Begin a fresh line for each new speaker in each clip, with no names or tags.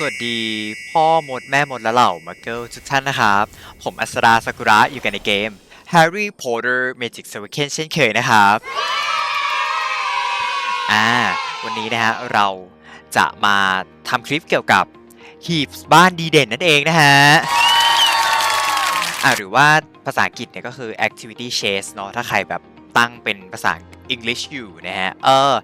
สวัสดีพ่อมดแม่มดและเหล่ามาเกิลทุกท่านนะครับ ผมอัสราซากุระอยู่กันในเกม Harry Potter Magic s o r c a n เช่นเคยนะครับอ่าวันนี้นะฮะเราจะมาทำคลิปเกี่ยวกับหีบบ้านดีเด่นนั่นเองนะฮะอ่าหรือว่าภาษาอังกฤษเนี่ยก็คือ activity chase เนาะถ้าใครแบบตั้งเป็นภาษา English อยู่นะฮะ เออ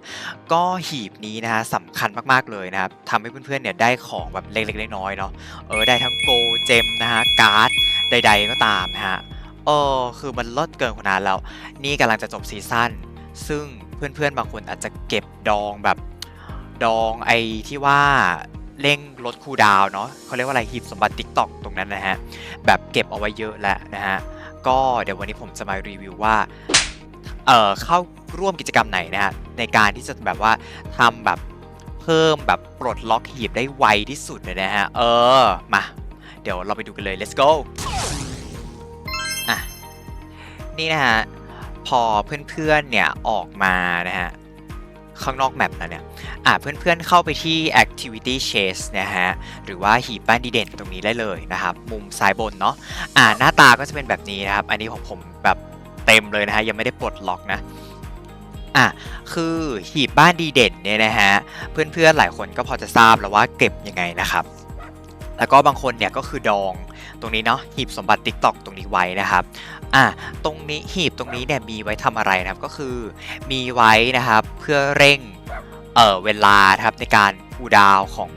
ก็หีบนี้นะฮะสำ คัญมากๆเลยนะครับทำให้เพื่อนๆเนี่ยได้ของแบบเล็กๆน้อยๆเนาะเออได้ทั้งโกเจมนะฮะการ์ดใด ๆ ก็ตามนะฮะเออคือมันลดเกินขนาดแล้ว นี่กำลังจะจบซีซั่นซึ่งเพื่อนๆบางคนอาจจะเก็บดองแบบดองไอ้ที่ว่าเร่งลดคูดาวเนาะเขาเรียกว่าอะไรหีบสมบัติ TikTok ตรงนั้นนะฮะ แบบเก็บเอาไว้เยอะแล้วนะฮะ ก็เดี๋ยววันนี้ผมจะมารีวิวว่า เอ่อเข้าร่วมกิจกรรมไหนนะฮะ ในการที่จะแบบว่าทำแบบ เพิ่มแบบปลดล็อกหีบได้ไวที่สุดเลยนะฮะ เออ มา เดี๋ยวเราไปดูกันเลย let's go อะ นี่นะฮะ พอเพื่อนๆเนี่ยออกมานะฮะ ข้างนอกแมปแล้วเนี่ย อะ เพื่อนๆเข้าไปที่ activity chase นะฮะ หรือว่าหีบบ้านดีเด่นตรงนี้ได้เลยนะครับ มุมซ้ายบนเนาะ อ่าหน้าตาก็จะเป็นแบบนี้นะครับ อันนี้ของผมแบบเต็มเลยนะฮะ ยังไม่ได้ปลดล็อกนะ อะคือหีบบ้านดีเด่นเนี่ยนะฮะเพื่อนๆหลายคนก็พอจะทราบแล้วว่าเก็บยังไงนะครับแล้วก็บางคนเนี่ยก็คือดองตรงนี้เนาะหีบสมบัติ TikTok ตรงนี้ไว้นะครับอะตรงนี้หีบตรงนี้เนี่ยมีไว้ทำอะไรนะครับก็คือมีไว้นะครับเพื่อเร่งเอ่อเวลาครับในการคูดาวของ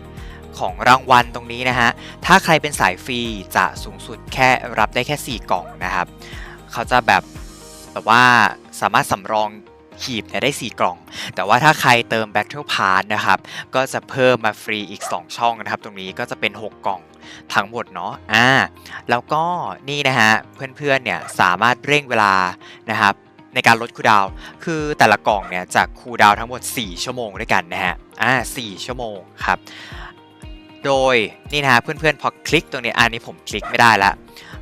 ของรางวัลตรงนี้นะฮะถ้าใครเป็นสายฟรีจะสูงสุดแค่รับได้แค่ 4 กล่องนะครับ เขาจะแบบแบบว่าสามารถสำรอง หีบเนี่ยได้ 4 กล่อง แต่ว่าถ้าใครเติม Battle Pass นะครับ ก็จะเพิ่มมาฟรีอีก 2 ช่องนะครับ ตรงนี้ก็จะเป็น 6 กล่องทั้งหมดเนาะ อ่า แล้วก็นี่นะฮะ เพื่อนๆ เนี่ยสามารถเร่งเวลานะครับในการลดคูดาว คือแต่ละกล่องเนี่ยจะคูดาวทั้งหมด 4 ชั่วโมงด้วยกันนะฮะ อ่า 4 ชั่วโมงครับ โดยนี่นะฮะเพื่อนๆ พอคลิกตรงนี้ อันนี้ผมคลิกไม่ได้ล้ว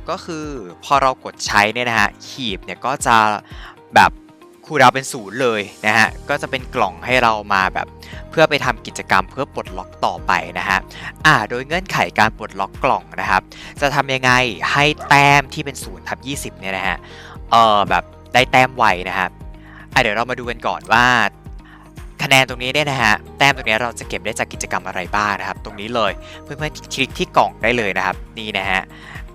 ก็คือพอเรากดใช้เนี่ยนะฮะ หีบเนี่ยก็จะแบบ คูลดาวเป็นศูนย์เลยนะฮะ ก็จะเป็นกล่องให้เรามาแบบเพื่อไปทำกิจกรรมเพื่อปลดล็อกต่อไปนะฮะ อ่า โดยเงื่อนไขการปลดล็อกกล่องนะครับ จะทำยังไงให้แต้มที่เป็น0ทับ20เนี่ยนะฮะ เออแบบได้แต้มไวนะครับ อะเดี๋ยวเรามาดูกันก่อนว่าคะแนนตรงนี้เนี่ยนะฮะ แต้มตรงนี้เราจะเก็บได้จากกิจกรรมอะไรบ้างนะครับ ตรงนี้เลย เพื่อนๆคลิกที่กล่องได้เลยนะครับ นี่นะฮะ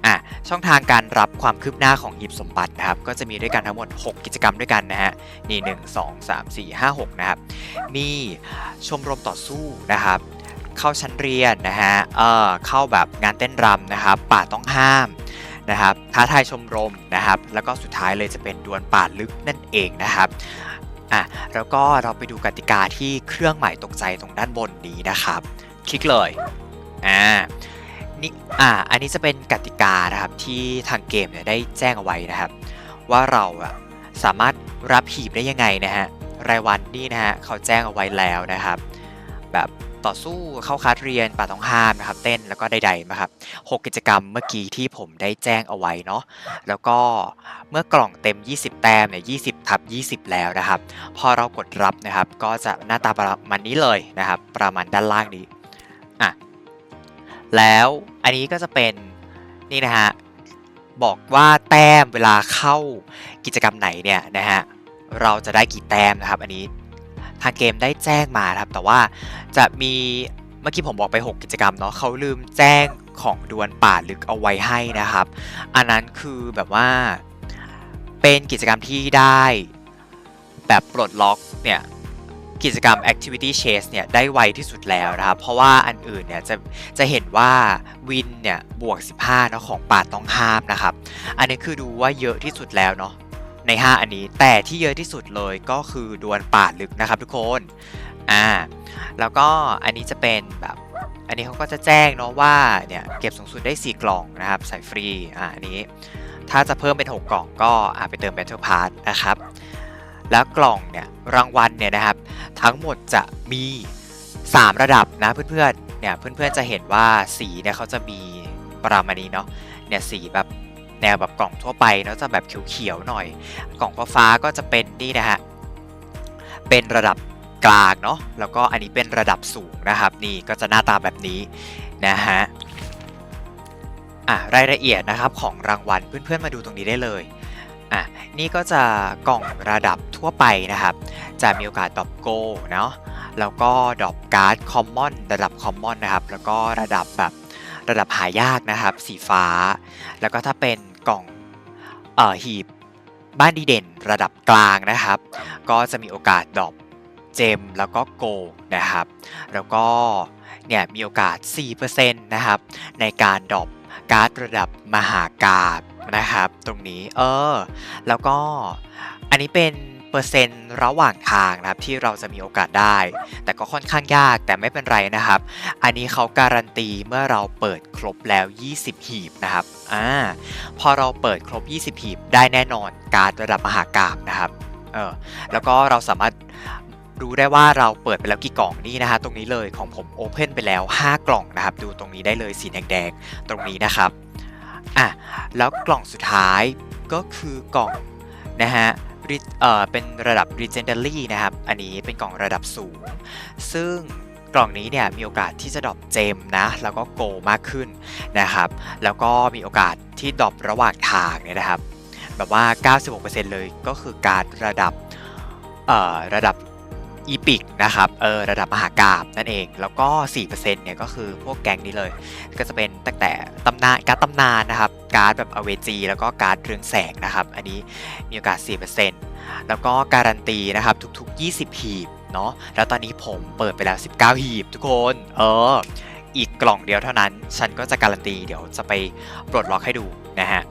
อะช่องทางการรับความคืบหน้าของหีบสมบัตินะครับก็จะมีด้วยกันทั้งหมด 6 กิจกรรมด้วยกันนะฮะนี่1 2 3 4 5 6นะครับมีชมรมต่อสู้นะครับ เข้าชั้นเรียนนะฮะเออเข้าแบบงานเต้นรำนะครับ ป่าต้องห้ามนะครับท้าทายชมรมนะครับ แล้วก็สุดท้ายเลยจะเป็นดวลป่าลึกนั่นเองนะครับอะแล้วก็เราไปดูกติกาที่เครื่องหมายตกใจตรงด้านบนนี้นะครับ คลิกเลยอ่า นี่อ่าอันนี้จะเป็นกติกานะครับที่ทางเกมเนี่ยได้แจ้งเอาไว้นะครับ ว่าเราอะสามารถรับหีบได้ยังไงนะฮะรายวันนี่นะฮะเขาแจ้งเอาไว้แล้วนะครับ แบบต่อสู้เข้าคลาสเรียนป่าต้องห้ามนะครับ เต้นแล้วก็ใดๆนะครับ6กิจกรรมเมื่อกี้ที่ผมได้แจ้งเอาไว้เนาะแล้วก็เมื่อกล่องเต็ม 20 แต้มเนี่ย20ทับ20 แล้วนะครับ พอเรากดรับนะครับ ก็จะหน้าตาประมาณนี้เลยนะครับ ประมาณด้านล่างนี้ แล้วอันนี้ก็จะเป็นนี่นะฮะบอกว่าแต้มเวลาเข้ากิจกรรมไหนเนี่ยนะฮะเราจะได้กี่แต้มนะครับ อันนี้ทางเกมได้แจ้งมาครับ แต่ว่าจะมีเมื่อกี้ผมบอกไป 6 กิจกรรมเนาะเขาลืมแจ้งของดวลป่าลึกเอาไว้ให้นะครับ อันนั้นคือแบบว่าเป็นกิจกรรมที่ได้แบบปลดล็อกเนี่ย กิจกรรม activity chase เนี่ยได้ไวที่สุดแล้วนะครับ เพราะว่าอันอื่นเนี่ยจะจะเห็นว่าวินเนี่ยบวก 15เนาะของป่าต้องห้ามนะครับ อันนี้คือดูว่าเยอะที่สุดแล้วเนาะใน 5 อันนี้แต่ที่เยอะที่สุดเลยก็คือดวลป่าลึกนะครับทุกคนอ่าแล้วก็อันนี้จะเป็นแบบอันนี้เขาก็จะแจ้งเนาะว่าเนี่ยเก็บสูงสุดได้ 4 กล่องนะครับใส่ฟรีอ่าอันนี้ถ้าจะเพิ่มเป็น 6 กล่องก็อ่าไปเติม Battle Pass นะครับ แล้วกล่องเนี่ยรางวัลเนี่ยนะครับ ทั้งหมดจะมี 3 ระดับนะเพื่อนๆเนี่ยเพื่อนๆจะเห็นว่าสีเนี่ยเขาจะมีประมาณนี้เนาะเนี่ยสีแบบแนวแบบกล่องทั่วไปเนาะจะแบบเขียวๆหน่อย กล่องฟ้าก็จะเป็นนี่นะฮะเป็นระดับกลางเนาะแล้วก็อันนี้เป็นระดับสูงนะครับนี่ก็จะหน้าตาแบบนี้นะฮะอะรายละเอียดนะครับของรางวัลเพื่อนๆมาดูตรงนี้ได้เลย อะนี่ก็จะกล่องระดับทั่วไปนะครับ จะมีโอกาสดรอปโกเนาะแล้วก็ดรอปการ์ดคอมมอนระดับคอมมอนนะครับ แล้วก็ระดับแบบระดับหายากนะครับ สีฟ้า แล้วก็ถ้าเป็นกล่องเอ่อหีบบ้านดีเด่นระดับกลางนะครับ ก็จะมีโอกาสดรอปเจมแล้วก็โกนะครับ แล้วก็เนี่ยมีโอกาส 4%นะครับ ในการดรอปการ์ดระดับมหากาบนะครับ ตรงนี้เออ แล้วก็อันนี้เป็นเปอร์เซ็นต์ระหว่างทางนะครับที่เราจะมีโอกาสได้ แต่ก็ค่อนข้างยากแต่ไม่เป็นไรนะครับ อันนี้เขาการันตีเมื่อเราเปิดครบแล้ว 20 หีบนะครับอ่าพอเราเปิดครบ 20 หีบได้แน่นอนการระดับมหากราบนะครับเออแล้วก็เราสามารถรู้ได้ว่าเราเปิดไปแล้วกี่กล่องนี่นะฮะตรงนี้เลยของผมโอเพนไปแล้ว 5 กล่องนะครับ ดูตรงนี้ได้เลยสีแดงๆตรงนี้นะครับ อะแล้วกล่องสุดท้ายก็คือกล่องนะฮะเอ่อเป็นระดับ Legendary นะครับ อันนี้เป็นกล่องระดับสูง ซึ่งกล่องนี้เนี่ยมีโอกาสที่จะดรอปเจมนะ แล้วก็โกมากขึ้นนะครับ แล้วก็มีโอกาสที่ดรอประหว่างทางเนี่ยนะครับ แบบว่า 96%เลยก็คือการระดับเอ่อระดับ อีพิกนะครับเออระดับมหากราบนั่นเอง แล้วก็ 4%เนี่ยก็คือพวกแก๊งนี้เลย ก็จะเป็นตั้งแต่ตำนานการดตำนานนะครับการ์ดแบบอเวจีแล้วก็การ์ดเรืองแสงนะครับ อันนี้มีโอกาส 4%แล้วก็การันตีนะครับทุกๆ 20 หีบเนาะแล้วตอนนี้ผมเปิดไปแล้ว 19 หีบทุกคน เออ อีกกล่องเดียวเท่านั้น ฉันก็จะการันตีเดี๋ยวจะไปปลดล็อกให้ดูนะฮะ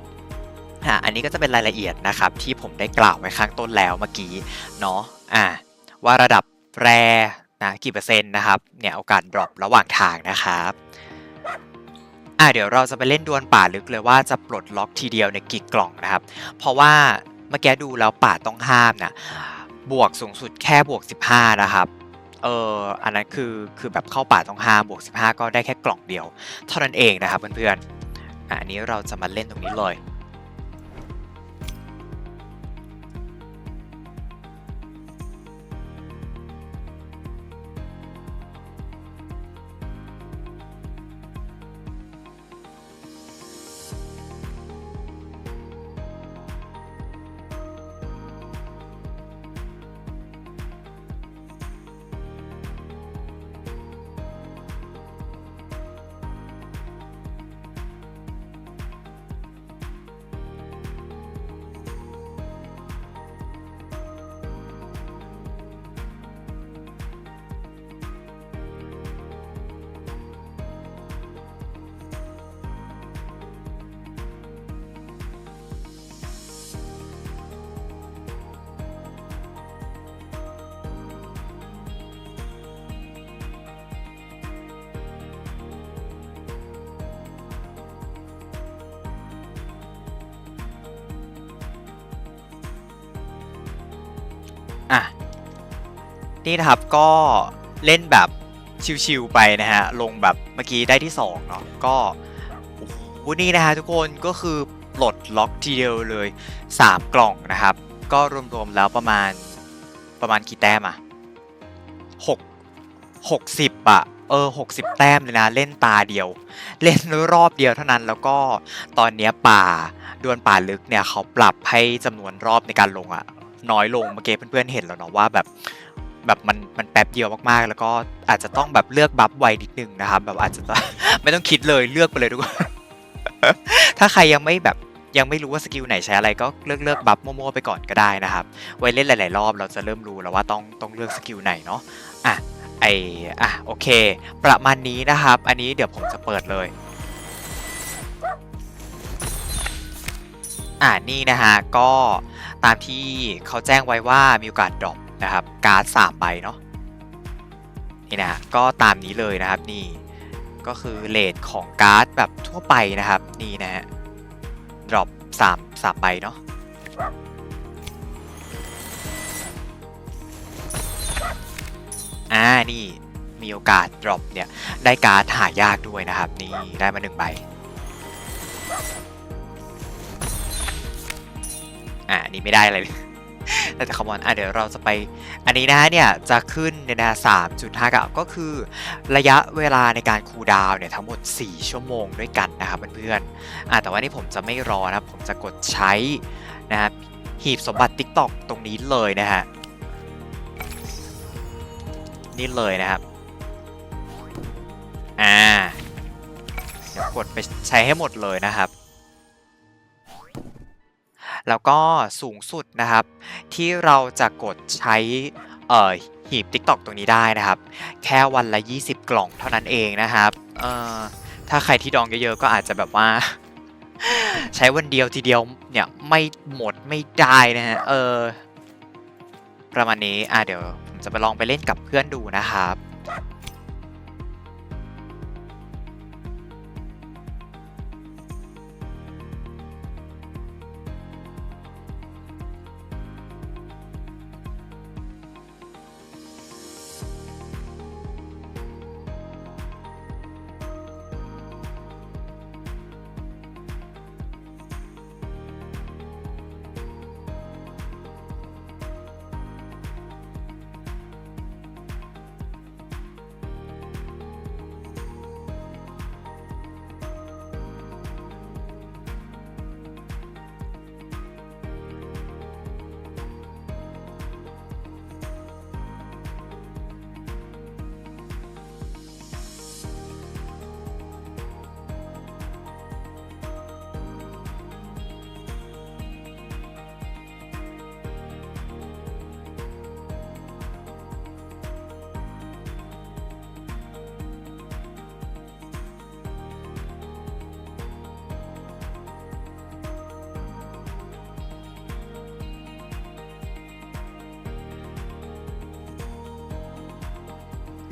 อะอันนี้ก็จะเป็นรายละเอียดนะครับที่ผมได้กล่าวไว้ข้างต้นแล้วเมื่อกี้เนาะอะ ว่าระดับแรนะกี่เปอร์เซ็นต์นะครับเนี่ยโอกาสดรอประหว่างทางนะครับอะเดี๋ยวเราจะไปเล่นดวลป่าลึกเลยว่าจะปลดล็อกทีเดียวในกี่กล่องนะครับ เพราะว่าเมื่อกี้ดูแล้วป่าต้องห้ามนะบวกสูงสุดแค่บวก 15 นะครับเอออันนั้นคือคือแบบเข้าป่าต้องห้ามบวก 15 ก็ได้แค่กล่องเดียว เท่านั้นเองนะครับเพื่อนๆอ,อันนี้เราจะมาเล่นตรงนี้เลย อะนี่นะครับก็เล่นแบบชิวๆไปนะฮะ ลงแบบเมื่อกี้ได้ที่2เนาะก็โอ้นี่นะฮะทุกคนก็คือปลดล็อกทีเดียวเลย 3 กล่องนะครับ ก็รวมๆแล้วประมาณประมาณกี่แต้มอะ6 60อะเออ60แต้มเลยนะ เล่นตาเดียว เล่นรอบเดียวเท่านั้นแล้วก็ตอนเนี้ยป่าดวลป่าลึกเนี่ยเขาปรับให้จำนวนรอบในการลงอะ น้อยลงเมื่อกี้เพื่อนๆเห็นแล้วเนาะว่าแบบแบบมันมันแป๊บเดียวมากๆ แล้วก็อาจจะต้องแบบเลือกบัฟไวนิดนึงนะครับแบบอาจจะต้องไม่ต้องคิดเลยเลือกไปเลยทุกคนถ้าใครยังไม่แบบยังไม่รู้ว่าสกิลไหนใช้อะไรก็เลือกเลือกบัฟมั่วๆไปก่อนก็ได้นะครับ ไว้เล่นหลาย ๆ รอบเราจะเริ่มรู้แล้วว่าต้องต้องเลือกสกิลไหนเนาะอะไออะโอเค ประมาณนี้นะครับ อันนี้เดี๋ยวผมจะเปิดเลยอ่านี่นะฮะก็ ตามที่เขาแจ้งไว้ว่ามีโอกาสดรอปนะครับการ์ดสามใบเนาะนี่นะก็ตามนี้เลยนะครับนี่ก็คือเลทของการ์ดแบบทั่วไปนะครับนี่นะฮะดรอปสามสามใบเนาะอ่านี่มีโอกาสดรอปเนี่ยได้การ์ดหายากด้วยนะครับ นี่ได้มาหนึ่งใบ อ่านี่ไม่ได้อะไรเลยแต่จะคำนวณอะเดี๋ยวเราจะไป อันนี้นะเนี่ยจะขึ้นในนะสามจุดห้าก็คือ ระยะเวลาในการคูลดาวน์เนี่ยทั้งหมด 4 ชั่วโมงด้วยกันนะครับเพื่อนๆอะแต่ว่านี่ผมจะไม่รอนะผมจะกดใช้นะครับหีบสมบัติ TikTok ตรงนี้เลยนะฮะนี่เลยนะครับอ่าเดี๋ยวกดไปใช้ให้หมดเลยนะครับ แล้วก็สูงสุดนะครับ ที่เราจะกดใช้หีบ TikTok ตรงนี้ได้นะครับ แค่วันละ 20 กล่องเท่านั้นเองนะครับถ้าใครที่ดองเยอะๆ ก็อาจจะแบบว่า ใช้วันเดียวทีเดียวเนี่ยไม่หมดไม่ได้นะฮะเออประมาณนี้อะเดี๋ยวผมจะไปลองไปเล่นกับเพื่อนดูนะครับ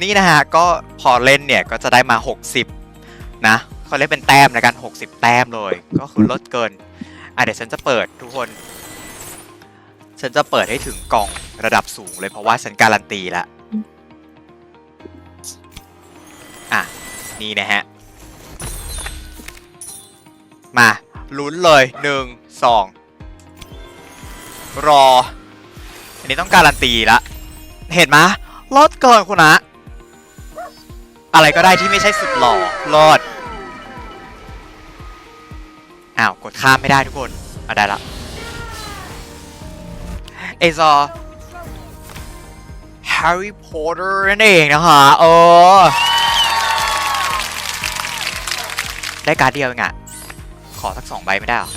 นี่นะฮะก็พอเล่นเนี่ยก็จะได้มา 60 นะเขาเรียกเป็นแต้มในการ 60 แต้มเลย ก็คือลดเกิน อะเดี๋ยวฉันจะเปิดทุกคน ฉันจะเปิดให้ถึงกล่องระดับสูงเลยเพราะว่าฉันการันตีล้วอะ นี่นะฮะ มาลุ้นเลยหนึ่งสองรอ อันนี้ต้องการันตีละ เห็นไหมลดเกินคุณนะ อะไรก็ได้ที่ไม่ใช่สุดหล่อรอดอ้าว กดข้ามไม่ได้ทุกคนอะได้ละเอซอแฮร์รี่พอตเตอร์นั่นเองนะคะเออได้การเดียวเองอะขอสักสองใบไม่ได้หรอ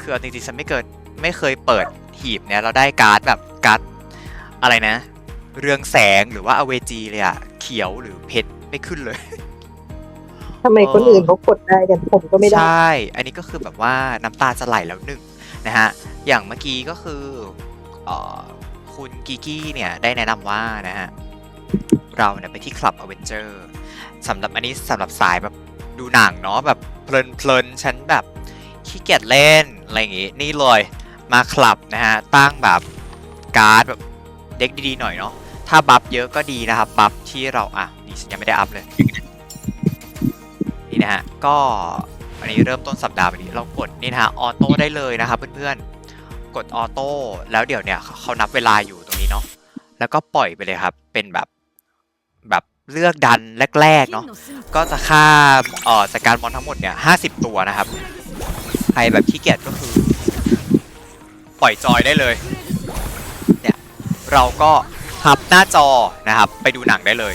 คือจริงๆฉันไม่เกิดไม่เคยเปิดหีบเนี่ยเราได้การ์ดแบบการ์ดอะไรนะ เรืองแสงหรือว่าอเวจีเลยอะเขียวหรือเพชรไม่ขึ้นเลย
ทำไมคนอื่นเขากดได้กันผมก็ไม่ได้
ใช่ อันนี้ก็คือแบบว่าน้ำตาจะไหลแล้วหนึ่งนะฮะ อย่างเมื่อกี้ก็คือเออคุณกิกี้เนี่ยได้แนะนำว่านะฮะ เราเนี่ยไปที่คลับอเวนเจอร์สำหรับอันนี้สำหรับสายแบบดูหนังเนาะแบบเพลินเพลินๆฉันแบบขี้เกียจเล่นอะไรอย่างงี้ นี่เลยมาคลับนะฮะ ตั้งแบบการ์ดแบบเด็กดีๆหน่อยเนาะ ถ้าบัฟเยอะก็ดีนะครับ บัฟที่เราอะนี่ยังไม่ได้อัพเลย นี่นะฮะ ก็อันนี้เริ่มต้นสัปดาห์แบบนี้เรากดนี่นะฮะออโต้ได้เลยนะครับเพื่อนๆ กดออโต้แล้วเดี๋ยวเนี่ยเขานับเวลาอยู่ตรงนี้เนาะ แล้วก็ปล่อยไปเลยครับ เป็นแบบแบบเลือกดันแรกๆเนาะ ก็จะค่าเอ่อจากการมอนทั้งหมดเนี่ยห้าสิบตัวนะครับ ใครแบบขี้เกียจก็คือ ปล่อยจอยได้เลย เนี่ยเราก็ ทับหน้าจอนะครับ ไปดูหนังได้เลย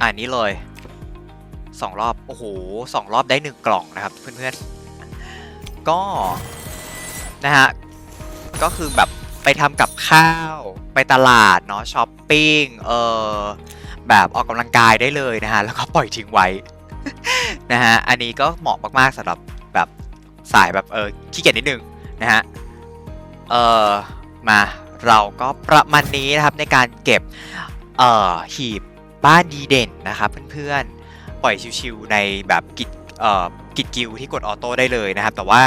อันนี้เลยสองรอบ โอ้โหสองรอบได้หนึ่งกล่องนะครับเพื่อนๆ ก็ นะฮะ ก็คือแบบ ไปทำกับข้าว ไปตลาดเนาะช้อปปิ้งเออแบบออกกำลังกายได้เลยนะฮะแล้วก็ปล่อยทิ้งไว้นะฮะอันนี้ก็เหมาะมากๆสำหรับแบบสายแบบเออขี้เกียจนิดนึงนะฮะเออมาเราก็ประมาณนี้นะครับในการเก็บเอ่อหีบบ้านดีเด่นนะครับเพื่อนๆปล่อยชิวๆในแบบกิจเอ่อ กิจกิลที่กดออโต้ได้เลยนะครับ แต่ว่า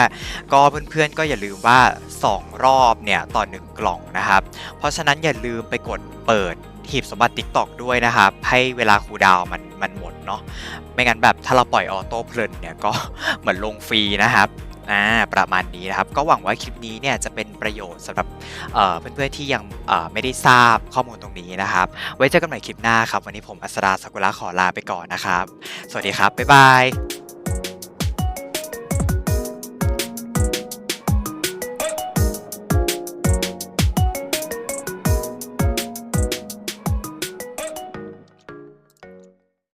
ก็เพื่อนๆก็อย่าลืมว่า 2 รอบเนี่ยต่อ1กล่องนะครับ เพราะฉะนั้นอย่าลืมไปกดเปิดหีบสมบัติ TikTok ด้วยนะครับ ให้เวลาคูดาวมันมันหมดเนาะไม่งั้นแบบถ้าเราปล่อยออโต้เพลินเนี่ยก็เหมือนลงฟรีนะครับอ่าประมาณนี้นะครับ ก็หวังว่าคลิปนี้เนี่ยจะเป็นประโยชน์สำหรับเพื่อนๆที่ยังไม่ได้ทราบข้อมูลตรงนี้นะครับ ไว้เจอกันใหม่คลิปหน้าครับ วันนี้ผมอัสราสกุระขอลาไปก่อนนะครับ สวัสดีครับ บ๊ายบาย